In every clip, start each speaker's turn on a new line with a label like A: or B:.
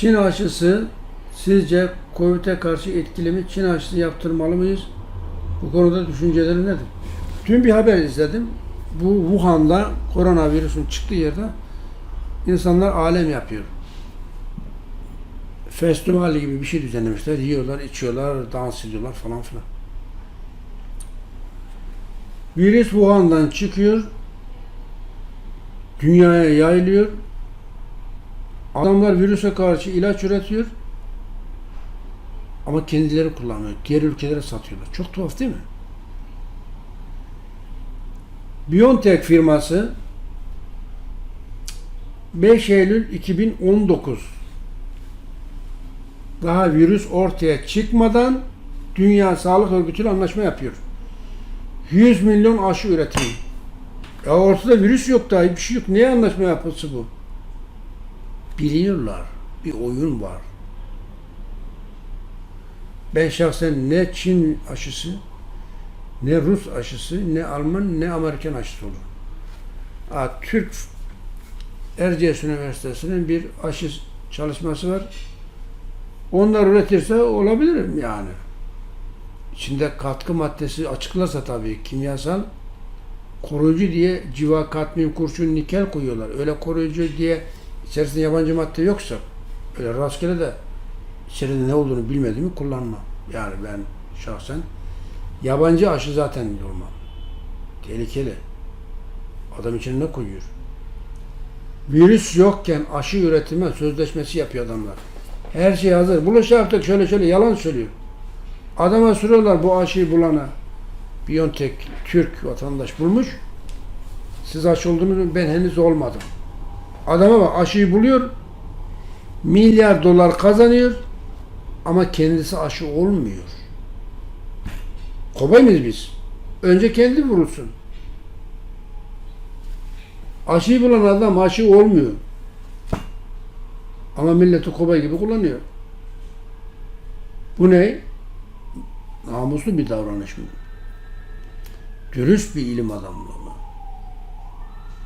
A: Çin aşısı sizce Covid'e karşı etkili mi? Çin aşısı yaptırmalı mıyız? Bu konuda düşüncelerin nedir? Dün bir haber izledim. Bu Wuhan'da koronavirüsün çıktığı yerde insanlar alem yapıyor. Festival gibi bir şey düzenlemişler. Yiyorlar, içiyorlar, dans ediyorlar falan filan. Virüs Wuhan'dan çıkıyor. Dünyaya yayılıyor. Adamlar virüse karşı ilaç üretiyor. Ama kendileri kullanmıyor. Diğer ülkelere satıyorlar. Çok tuhaf değil mi? BioNTech firması 5 Eylül 2019 daha virüs ortaya çıkmadan Dünya Sağlık Örgütü ile anlaşma yapıyor. 100 milyon aşı üretimi. Ya ortada virüs yok daha bir şey yok. Neye anlaşma yapısı bu? Biliyorlar. Bir oyun var. Ben şahsen ne Çin aşısı, ne Rus aşısı, ne Alman, ne Amerikan aşısı olur. Ha, Türk Erciyes Üniversitesi'nin bir aşı çalışması var. Onlar üretirse olabilirim yani. İçinde katkı maddesi açıklarsa tabii kimyasal koruyucu diye civa, kadmiyum, kurşun, nikel koyuyorlar. Öyle koruyucu diye içerisinde yabancı madde yoksa öyle rastgele de içeride ne olduğunu bilmediğimi kullanmam. Yani ben şahsen yabancı aşı zaten yormam. Tehlikeli. Adam içine ne koyuyor? Virüs yokken aşı üretime sözleşmesi yapıyor adamlar. Her şey hazır. Buluş yaptık şöyle şöyle yalan söylüyor. Adama soruyorlar bu aşıyı bulana. Biontech Türk vatandaş bulmuş. Siz aşı olduğunu ben henüz olmadım. Adama bak aşıyı buluyor. Milyar dolar kazanıyor. Ama kendisi aşı olmuyor. Kobay mıyız biz? Önce kendi vurulsun. Aşıyı bulan adam aşı olmuyor. Ama milleti kobay gibi kullanıyor. Bu ne? Namuslu bir davranış mı? Dürüst bir ilim adamlığı mı?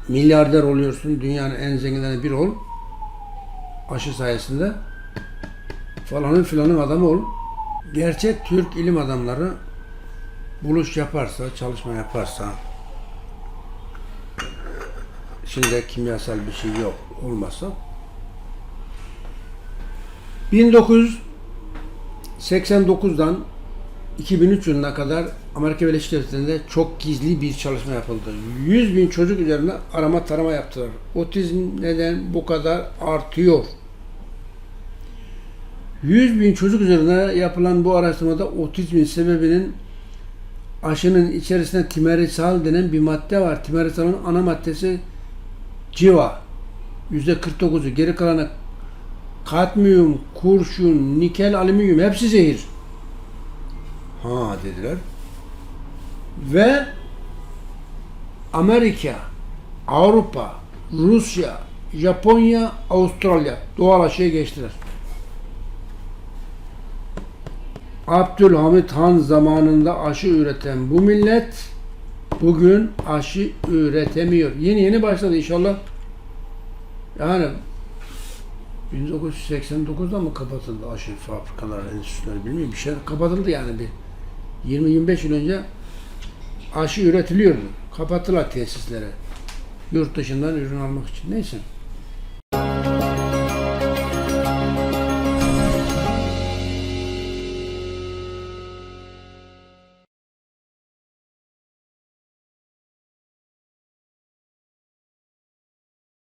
A: Milyarder oluyorsun, dünyanın en zenginlerinden biri ol. Aşı sayesinde falanın filanın adamı ol. Gerçek Türk ilim adamları buluş yaparsa, çalışma yaparsa içinde kimyasal bir şey yok olmasa 1989'dan 2003 yılına kadar Amerika Birleşik Devletleri'nde çok gizli bir çalışma yapıldı. 100 bin çocuk üzerinde arama tarama yaptılar. Otizm neden bu kadar artıyor? 100 bin çocuk üzerinde yapılan bu araştırmada otizmin sebebinin aşının içerisinde timerisal denen bir madde var. Timerisalın ana maddesi civa. %49'u. Geri kalanı kadmiyum, kurşun, nikel, alüminyum hepsi zehir. Ha dediler. Ve Amerika, Avrupa, Rusya, Japonya, Avustralya doğal aşıya geçtiler. Abdülhamit Han zamanında aşı üreten bu millet bugün aşı üretemiyor. Yeni yeni başladı inşallah. Yani 1989'da mı kapatıldı aşı fabrikaları, enstitüleri bilmiyorum. Bir şey kapatıldı yani bir 20-25 yıl önce aşı üretiliyordu. Kapattılar tesislere. Yurt dışından ürün almak için. Neyse.